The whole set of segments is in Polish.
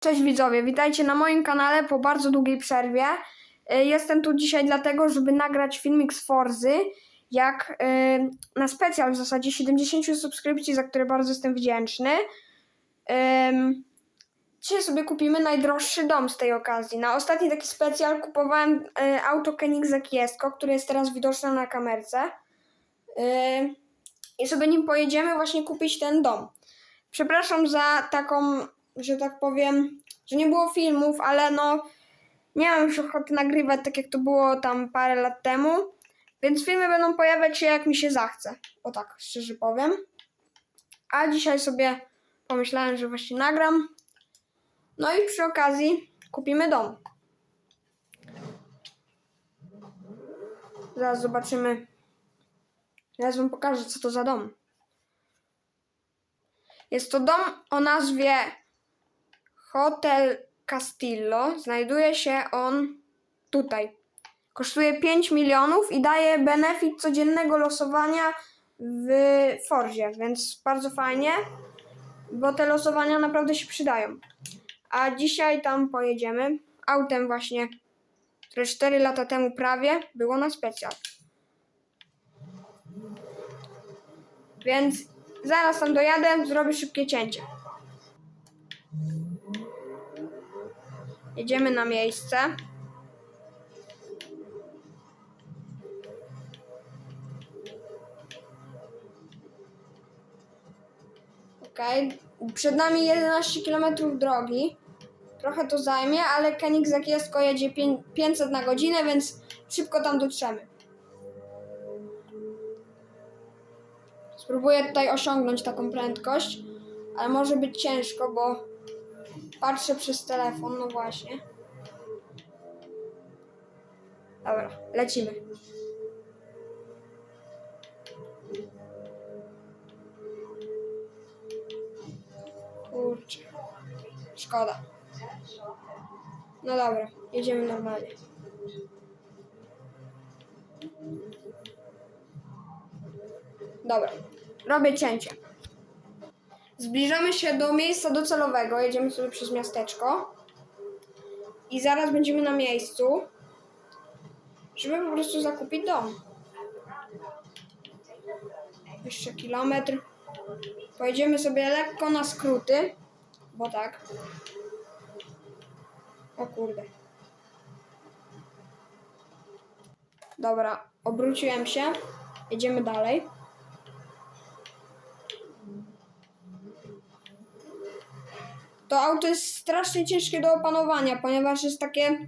Cześć widzowie, witajcie na moim kanale po bardzo długiej przerwie. Y, Jestem tu dzisiaj dlatego, żeby nagrać filmik z Forzy, jak y, na specjal w zasadzie 70 subskrypcji, za które bardzo jestem wdzięczny. Dzisiaj sobie kupimy najdroższy dom z tej okazji. Na ostatni taki specjal kupowałem y, auto Koenigsegg Jesko, które jest teraz widoczne na kamerce. I sobie nim pojedziemy właśnie kupić ten dom. Przepraszam za taką, że tak powiem, że nie było filmów, ale no nie mam już ochoty nagrywać tak jak to było tam parę lat temu, więc filmy będą pojawiać się jak mi się zachce. O tak, szczerze powiem. A dzisiaj sobie pomyślałem, że właśnie nagram. No i przy okazji kupimy dom. Zaraz zobaczymy. Zaraz wam pokażę, co to za dom. Jest to dom o nazwie Hotel Castillo. Znajduje się on tutaj. Kosztuje 5 milionów i daje benefit codziennego losowania w Forzie, więc bardzo fajnie, bo te losowania naprawdę się przydają. A dzisiaj tam pojedziemy autem właśnie, które 4 lata temu prawie było na specjal. Więc zaraz tam dojadę, zrobię szybkie cięcie. Jedziemy na miejsce. Okej, przed nami 11 km drogi. Trochę to zajmie, ale Koenigsegg Jesko jedzie pię- 500 na godzinę, więc szybko tam dotrzemy. Spróbuję tutaj osiągnąć taką prędkość, ale może być ciężko, bo patrzę przez telefon, no właśnie. Dobra, lecimy. Kurczę. Szkoda. No dobra, jedziemy normalnie. Dobra, robię cięcie. Zbliżamy się do miejsca docelowego, jedziemy sobie przez miasteczko i zaraz będziemy na miejscu, żeby po prostu zakupić dom. Jeszcze kilometr. Pojedziemy sobie lekko na skróty, bo tak. O kurde. Dobra, obróciłem się. Jedziemy dalej. To auto jest strasznie ciężkie do opanowania, ponieważ jest takie.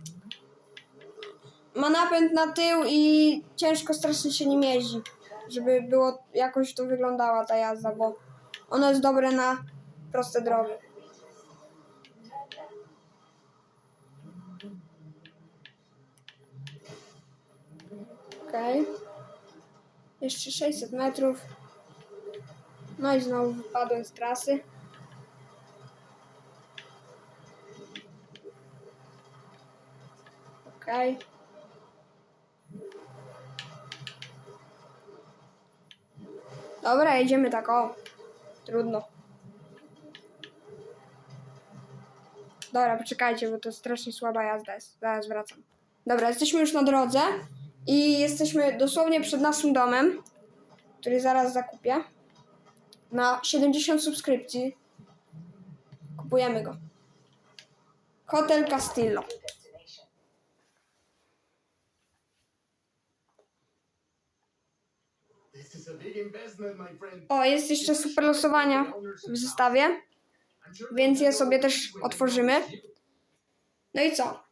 Ma napęd na tył i ciężko strasznie się nim jeździ. Żeby było jakoś to wyglądała ta jazda, bo ono jest dobre na proste drogi. Okej. Jeszcze 600 metrów. No i znowu wypadłem z trasy. Okej. Dobra, jedziemy tak o. Trudno. Dobra, poczekajcie, bo to strasznie słaba jazda jest. Zaraz wracam. Dobra, jesteśmy już na drodze i jesteśmy dosłownie przed naszym domem, który zaraz zakupię. Na 70 subskrypcji kupujemy go. Hotel Castillo. This is a big investment, my friend. O, jest jeszcze super losowania w zestawie, więc je sobie też otworzymy. No i co?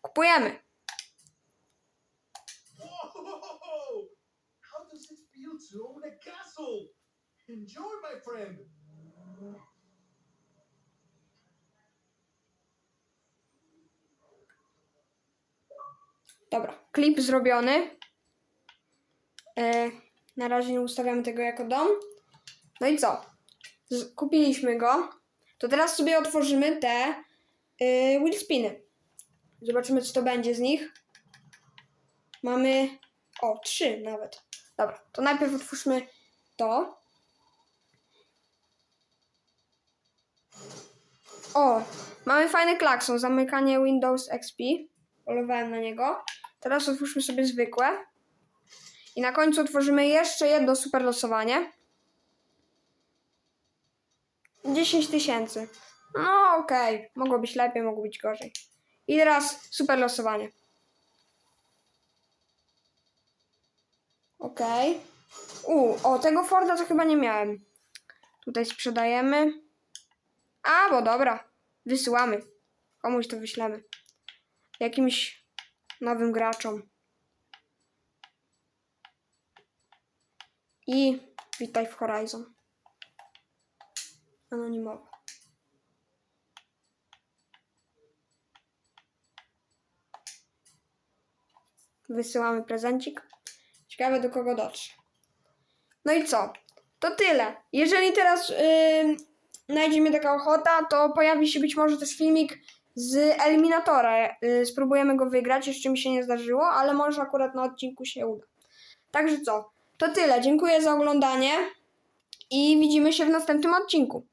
Kupujemy. Dobra, klip zrobiony. E, na razie nie ustawiamy tego jako dom. No i co? Kupiliśmy go. To teraz sobie otworzymy te y, wheelspiny. Zobaczymy, co to będzie z nich. Mamy. O, trzy nawet. Dobra, to najpierw otwórzmy to. O, mamy fajny klakson, zamykanie Windows XP. Polowałem na niego. Teraz otwórzmy sobie zwykłe. I na końcu otworzymy jeszcze jedno super losowanie. 10 tysięcy. No okej, mogło być lepiej, mogło być gorzej. I teraz super losowanie. Okej. U, o tego Forda to chyba nie miałem. Tutaj sprzedajemy. A, bo dobra. Wysyłamy. Komuś to wyślemy. Jakimś nowym graczom. I witaj w Horizon. Anonimowo. Wysyłamy prezencik. Ciekawe do kogo dotrze. No i co? To tyle. Jeżeli teraz yy, znajdzie mnie taka ochota, to pojawi się być może też filmik z Eliminatora. Yy, spróbujemy go wygrać, jeszcze mi się nie zdarzyło, ale może akurat na odcinku się uda. Także co? To tyle. Dziękuję za oglądanie i widzimy się w następnym odcinku.